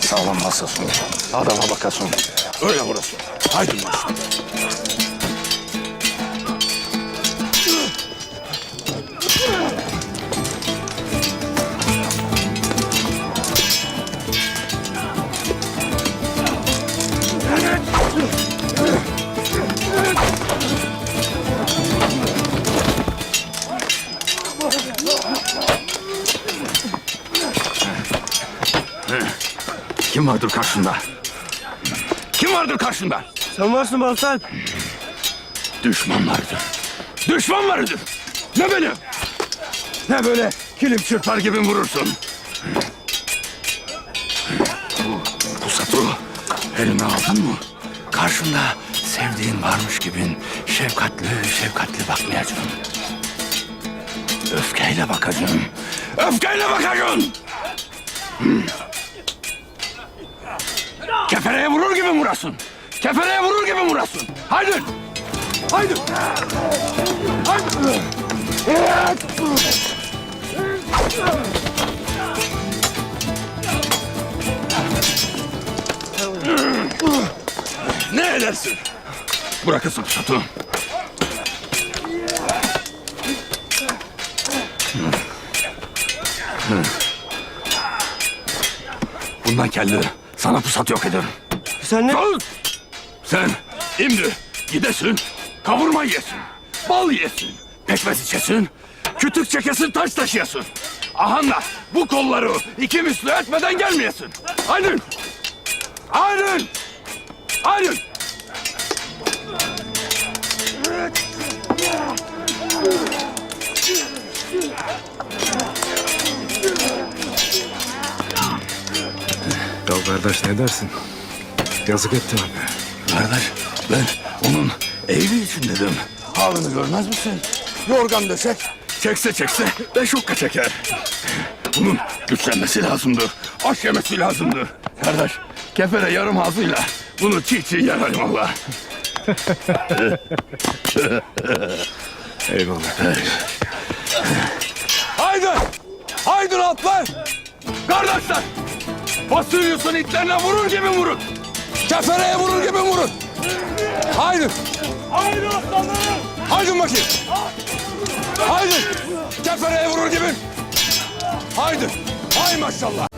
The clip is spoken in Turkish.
Sağlam masasın. Adama bakasın. Öyle vurasın. Haydi maşallah. Kim vardır karşında? Kim vardır karşında? Sen varsın Baltan. Düşman vardır. Düşman vardır. Ne beni? Ne böyle kilim çırpar gibi vurursun? Bu, satı eline aldın mı? Karşında sevdiğin varmış gibi şefkatli şefkatli bakmayacaksın. Öfkeyle bakacaksın. Öfkeyle bakacaksın. Hmm. Kefereye vurur gibi vurasın. Kefereye vurur gibi vurasın. Haydi. Haydi. Haydi. Ne edersin? Bırakırsın Pusat'ı. Bundan kelli sana pusat yok ederim. Sen ne? Dur! Sen şimdi gidesin, kavurma yesin, bal yesin, pekmez içesin, kütük çekesin, taş taşıyasın. Ahanla bu kolları iki misli etmeden gelmeyesin. Haydi! Haydi! Haydi! Ya kardeş ne dersin? Yazık ettin abi. Kardeş ben onun evli için dedim. Halini görmez misin? Yorgan döşek. Çekse çekse beş okka çeker. Bunun güçlenmesi lazımdır. Aş yemesi lazımdır. Kardeş kefere yarım ağzıyla bunu çiğ çiğ yer Allah. Eyvallah. Haydi! Haydi atlar! Kardeşler! Fasulyusun itlerine vurur gibi vurun. Kefereye vurur gibi vurun. Haydi! Haydi aslanlarım. Haydi bakayım. Haydi. Kefereye vurur gibi. Haydi. Hay maşallah.